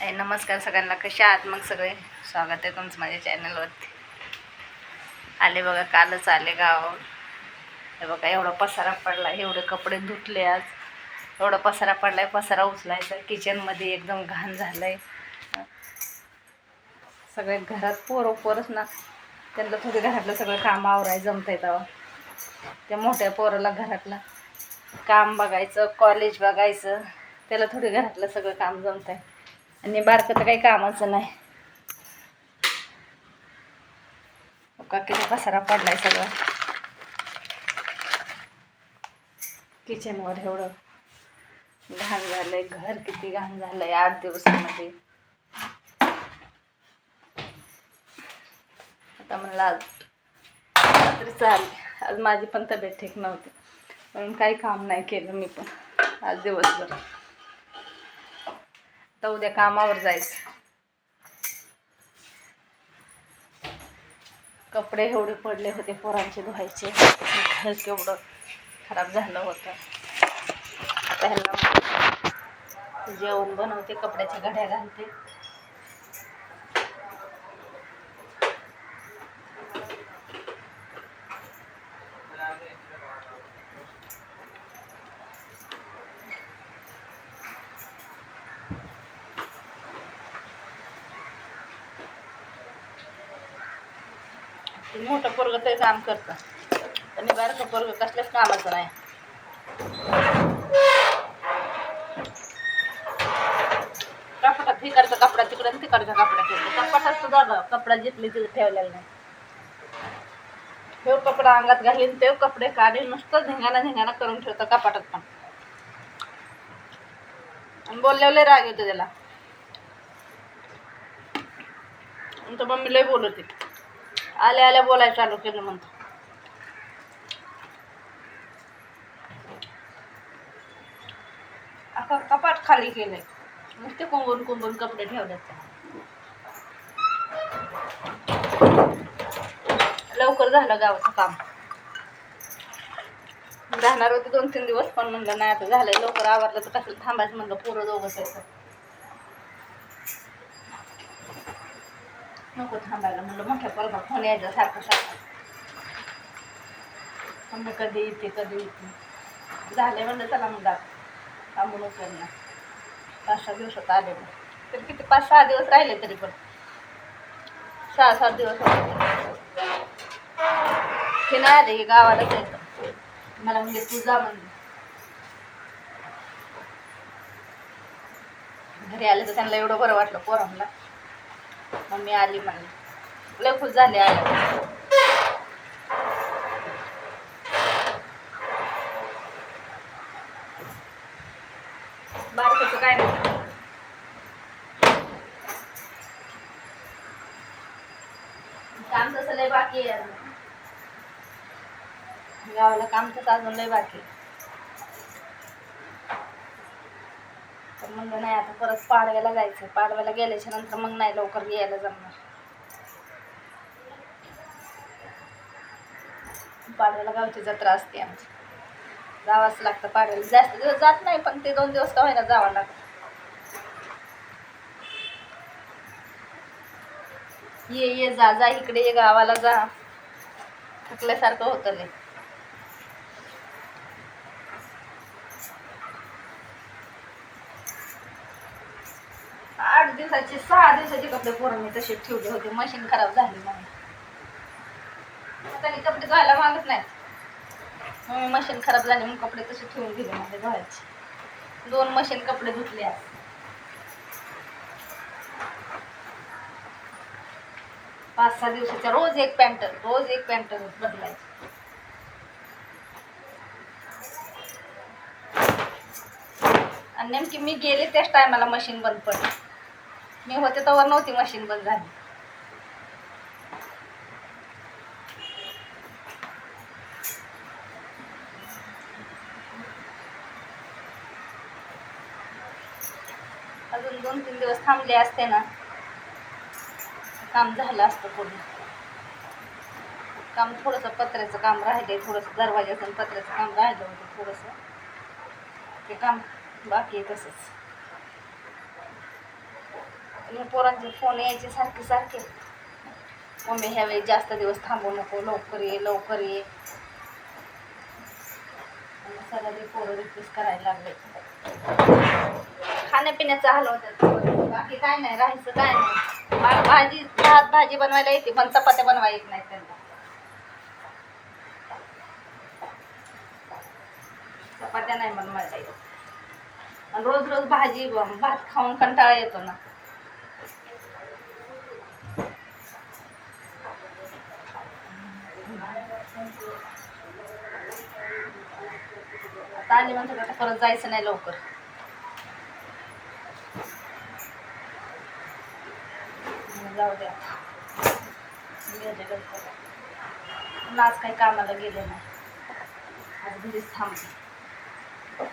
आहे नमस्कार सगळ्यांना. कशा आहात? मग सगळे? स्वागत आहे तुमचं माझ्या चॅनलवरती आले बघा कालच आले गाव. हे बघा एवढा पसारा पडला एवढे कपडे धुतले आज. एवढा पसारा पडला आहे पसारा उचलायचा किचनमध्ये एकदम घाण झालं आहे सगळे घरात पोरं पोरच ना. त्यांना थोडी घरातलं सगळं काम आवराय जमतंय तेव्हा. त्या मोठ्या पोराला घरातलं काम बघायचं कॉलेज बघायचं. त्याला थोडी घरातलं सगळं काम जमतंय. आणि बारकं तर काही कामाचं नाही. काकीचा किती पसारा पडलाय सगळं. किचनवर एवढं घाण झालंय घर किती घाण झालंय आठ दिवसामध्ये. आता म्हणलं आज रात्री चाल आज माझी पण तब्येत ठीक नव्हती. म्हणून काही काम नाही केलं मी पण आज दिवसभर. तर उद्या कामावर जायचं. कपडे एवढे पडले होते पोरांचे धुवायचे. घर केवढं खराब झालं होतं. आता जेवण बनवते कपड्याच्या घड्या घालते. मोठं पोरग ते काम करतं. आणि बारकं पोरग कसल्याच कामाचं नाही. कपडा तिकडचा कपडा तिकडे तिकडचा कपडा ठेवतो. कपाटात सुद्धा बघ, कपडा जिथली तिथे ठेवलेला नाही. ठेव कपडा अंगात घालीन तेव कपडे काढीन नुसतं धिंगाणा धिंगाणा करून ठेवतं कपाटात पण. आणि बोलल्यावर राग येतो त्याला. आणि तो मम्मी लय बोलवते. आल्या आल्या बोलायला चालू केलं म्हणतो. कपाट खाली केलंय. नुसते कोंबून कोंबून कपडे ठेवल्यात लवकर झालं गावाचं काम. राहणार होते दोन तीन दिवस पण म्हणलं नाही आता झालंय. लवकर आवरलं तर कसं थांबायचं म्हणलं पोरं दोघंच नको थांबायला. म्हणलं मोठ्या पोरगा फोन यायचा सारखं सारखं. म्हणलं कधी येते कधी येते? झाले म्हणलं चला म्हणलं थांबून उचलणार पाच सहा दिवसात आले मग. तरी किती पाच सहा दिवस राहिले तरी पण. सहा सात दिवस हे नाही आले हे गावालाच जायचं मला म्हणजे तू जा म्हणलं घरी आले तर त्यांना एवढं बरं वाटलं पोरांना. मम्मी आली म्हणली लय खुश झाले आल्या बारकाचं काय नाही काम तसं लय बाकी आहे. अजून. गावाला काम तसं अजून लय बाकी आहे. म्हणलं नाही आता परत पाडव्याला जायचं पाडव्याला गेल्याच्यानंतर मग नाही लवकर यायला जमणार. पाडव्याला गावची जत्रा असते आमची. जावंच लागतं पाडव्याला. जास्त दिवस जात नाही पण ते दोन दिवस का होईना जावं लागतं. ये ये जा जा इकडे ये गावाला जा. थकल्यासारखं होतं नाही आठ दिवसाचे सहा दिवसाचे कपडे पोरांनी तसे ठेवले होते. मशीन खराब झाली म्हणून. आता कपडे धुवायला मागत नाही. मग मशीन खराब झाली म्हणून कपडे तसे ठेवून दिले माझे धुवायचे दोन मशीन कपडे धुतले आज. पाच सहा दिवसाच्या रोज एक पॅन्ट रोज एक पॅन्ट बदलायची. आणि नेमकी मी गेले त्याच टायमाला मशीन बंद पडली. मी होते तर नव्हती मशीन बंद झाली. अजून दोन तीन दिवस थांबले असते ना. काम झालं असतं पूर्ण. काम थोडंसं पत्र्याचं काम राहिले थोडंसं दरवाज्याचं पत्र्याचं काम राहिलं होतं थोडंसं. ते काम बाकी आहे तसंच. आणि पोरांचे फोन यायचे सारखे सारखे. मम्मी ह्यावेळी जास्त दिवस थांबू नको लवकर ये लवकर ये. सगळं पोरं रिक्वेस्ट करायला लागले. खाण्यापिण्याचं हाल होतात बाकी काय नाही राहायचं काय नाही. भाजी भात भाजी बनवायला येते पण चपात्या बनवायला येत नाही त्यांना. चपात्या नाही बनवायला येत. रोज रोज भाजी भात खाऊन कंटाळा येतो ना. आता आली म्हणतात आता परत जायचं नाही लवकर. जाऊ द्या आज काही कामाला गेले नाही. आज घरीच थांबले.